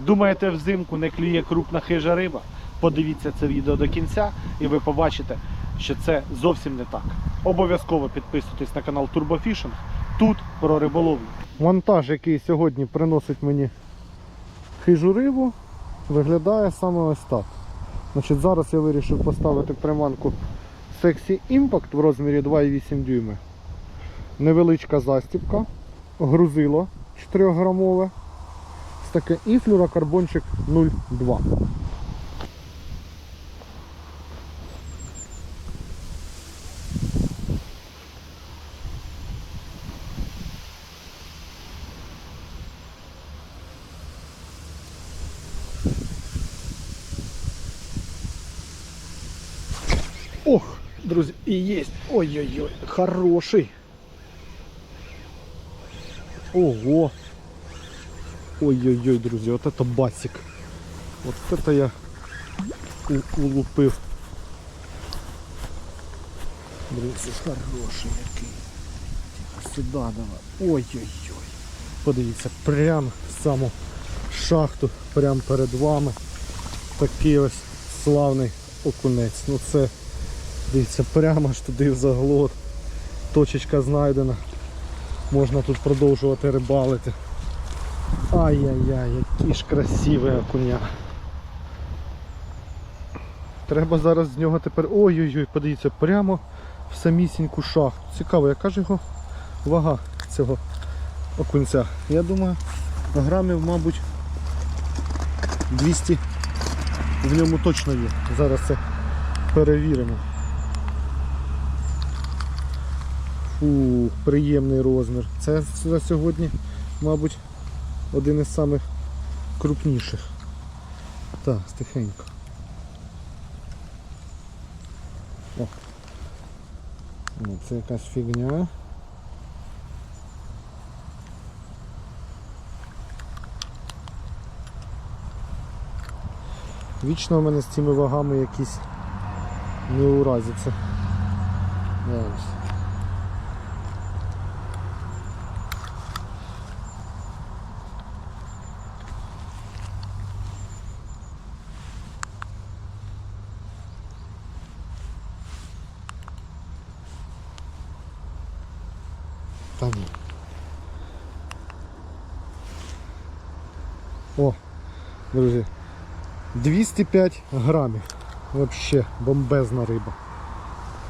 Думаєте, взимку не клює крупна хижа риба? Подивіться це відео до кінця і ви побачите, що це зовсім не так. Обов'язково підписуйтесь на канал Турбофішинг. Тут про риболовлю. Вантаж, який сьогодні приносить мені хижу рибу, виглядає саме ось так. Значить, зараз я вирішив поставити приманку Sexy Impact в розмірі 2,8 дюйми. Невеличка застібка, грузило 4 грамове. Ось таке і флюрокарбончик 0,2. Ох, друзі, і є. Ой-ой-ой, хороший. Ого. Ой-ой-ой, друзі, от это басик. От это я улупив. Друзі, хороший який. Сюди давай. Ой-ой-ой. Подивіться, прямо в саму шахту, прямо перед вами. Такий ось славний окунець. Ну це, дивіться, прямо аж туди в заглот. Точечка знайдена. Можна тут продовжувати рибалити. Ай-яй-яй, який ж красивий окуня. Треба зараз з нього тепер... Ой-ой-ой, подивіться, прямо в самісіньку шахту. Цікаво, яка ж його вага цього окунця? Я думаю, грамів, мабуть, 200 в ньому точно є. Зараз це перевіримо. Фу, приємний розмір. Це за сьогодні, мабуть, один із самих крупніших. Так, стихенько. О. Ну, це якась фігня. Вічно у мене з цими вагами якісь не уразяться. Ось. Та. О, друзі, 205 грамів. Вообще бомбезна риба.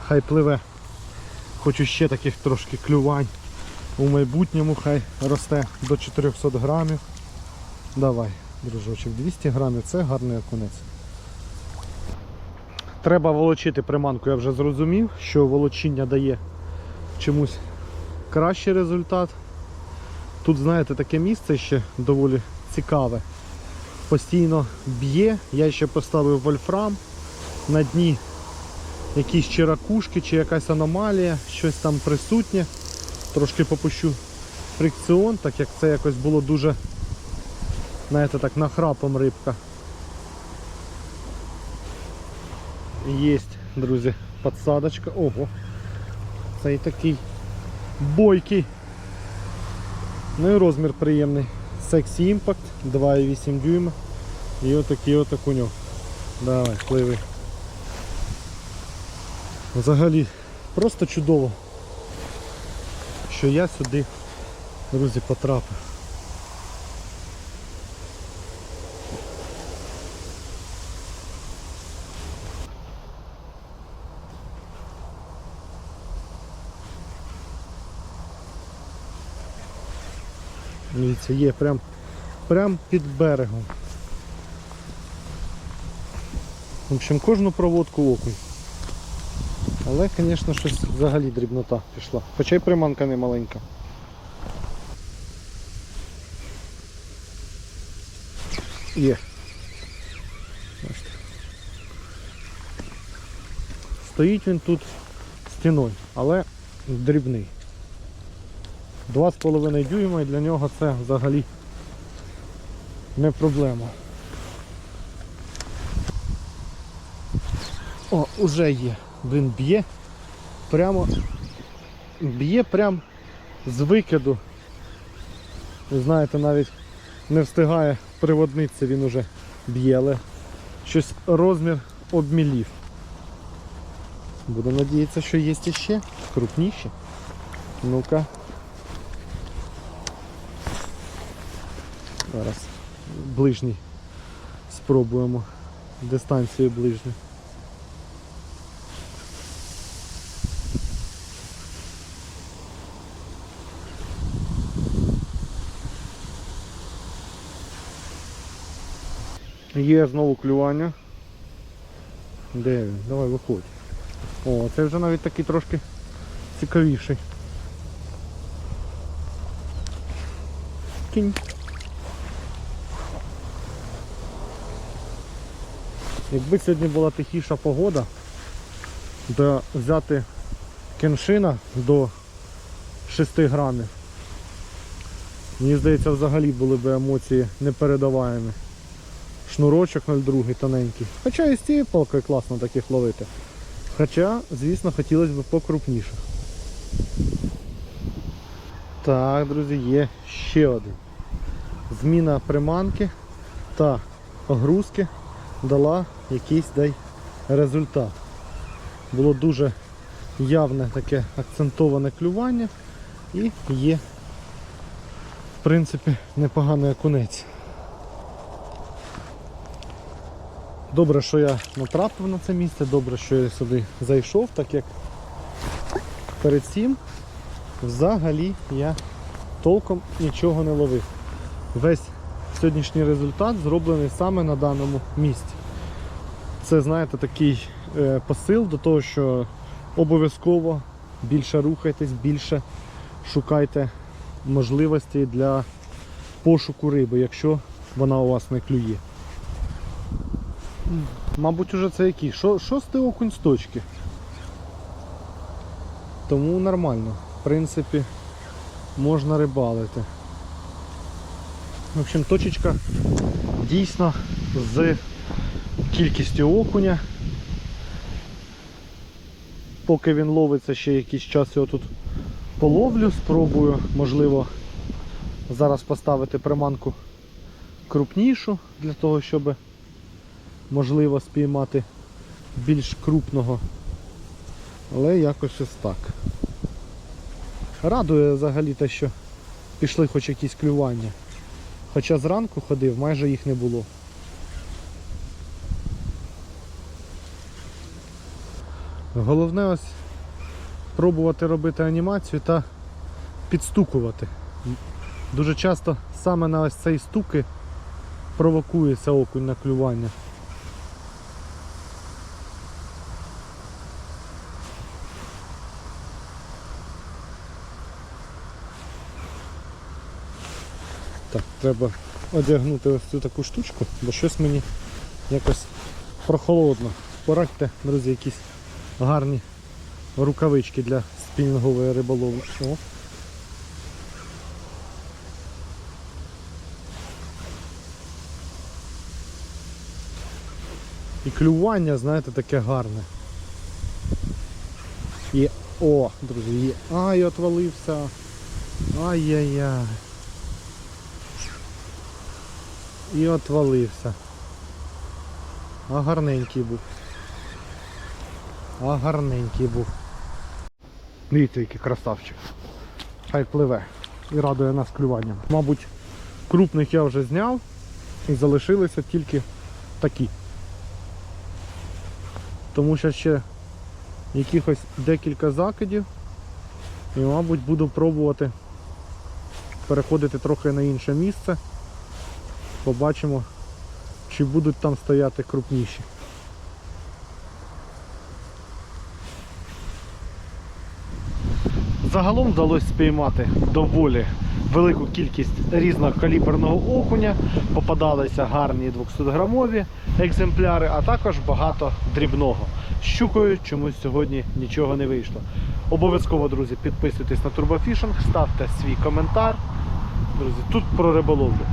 Хай пливе. Хочу ще таких трошки клювань. У майбутньому хай росте до 400 грамів. Давай, дружочок, 200 грамів це гарний окунець. Треба волочити приманку, я вже зрозумів, що волочіння дає чомусь кращий результат. Тут, знаєте, таке місце ще доволі цікаве. Постійно б'є, я ще поставив вольфрам на дні якісь чи ракушки, чи якась аномалія, щось там присутнє. Трошки попущу фрикціон, так як це якось було дуже, знаєте, так нахрапом рибка. Єсть, друзі, подсадочка. Ого. Цей такий бойкий. Ну і розмір приємний. Sexy Impact 2,8 дюйма. І отакий от окуньок. Давай, пливи. Взагалі просто чудово, що я сюди, друзі, потрапив. Дивіться, є прям, прям під берегом. В общем, кожну проводку окунь. Але, звісно, щось взагалі дрібнота пішла. Хоча й приманка не маленька. Є. Стоїть він тут стіною, але дрібний. 2,5 дюйма і для нього це взагалі не проблема. О, уже є. Він б'є. Прямо б'є прям з викиду. Ви знаєте, навіть не встигає приводниця він уже б'є, але щось розмір обмілів. Буду надіятися, що є ще крупніші. Ну-ка. Зараз ближній спробуємо. Дистанцію ближню. Є знову клювання. Де він? Давай виходь. О, це вже навіть такий трошки цікавіший. Кінь. Якби сьогодні була тихіша погода, то взяти кеншина до 6 грамів. Мені здається, взагалі були б емоції непередаваємі. Шнурочок 0,2 тоненький. Хоча і з цією палкою класно таких ловити. Хоча, звісно, хотілося б покрупніше. Так, друзі, є ще один. Зміна приманки та огрузки дала якийсь дай результат. Було дуже явне таке акцентоване клювання і є, в принципі, непоганий окунець. Добре, що я натрапив на це місце, добре, що я сюди зайшов, так як перед цим взагалі я толком нічого не ловив. Весь сьогоднішній результат зроблений саме на даному місці. Це, знаєте, такий е, посил до того, що обов'язково більше рухайтесь, більше шукайте можливості для пошуку риби, якщо вона у вас не клює. Мабуть, уже це який? Шо- Шостий окунь з точки. Тому нормально. В принципі, можна рибалити. В общем, точечка дійсно з кількістю окуня. Поки він ловиться ще якийсь час його тут половлю, спробую, можливо, зараз поставити приманку крупнішу для того, щоб можливо спіймати більш крупного. Але якось ось так. Радує взагалі те, що пішли хоч якісь клювання. Хоча зранку ходив, майже їх не було. Головне ось пробувати робити анімацію та підстукувати. Дуже часто саме на ось цей стуки провокується окунь на клювання. Так, треба одягнути ось цю таку штучку, бо щось мені якось прохолодно. Порадьте, друзі, якісь гарні рукавички для спінінгової риболовлі. О. І клювання, знаєте, таке гарне. І о, друзі, є. Ай, отвалився. Ай-яй-яй. І отвалився. А гарненький був. А гарненький був. Дивіться, який красавчик. Хай пливе. І радує нас клюванням. Мабуть, крупних я вже зняв і залишилися тільки такі. Тому що ще якихось декілька закидів. І, мабуть, буду пробувати переходити трохи на інше місце. Побачимо, чи будуть там стояти крупніші. Загалом вдалося спіймати доволі велику кількість різнокаліберного окуня. Попадалися гарні 200-грамові екземпляри, а також багато дрібного. Щукою чомусь сьогодні нічого не вийшло. Обов'язково, друзі, підписуйтесь на Турбофішинг, ставте свій коментар. Друзі, тут про риболовлю.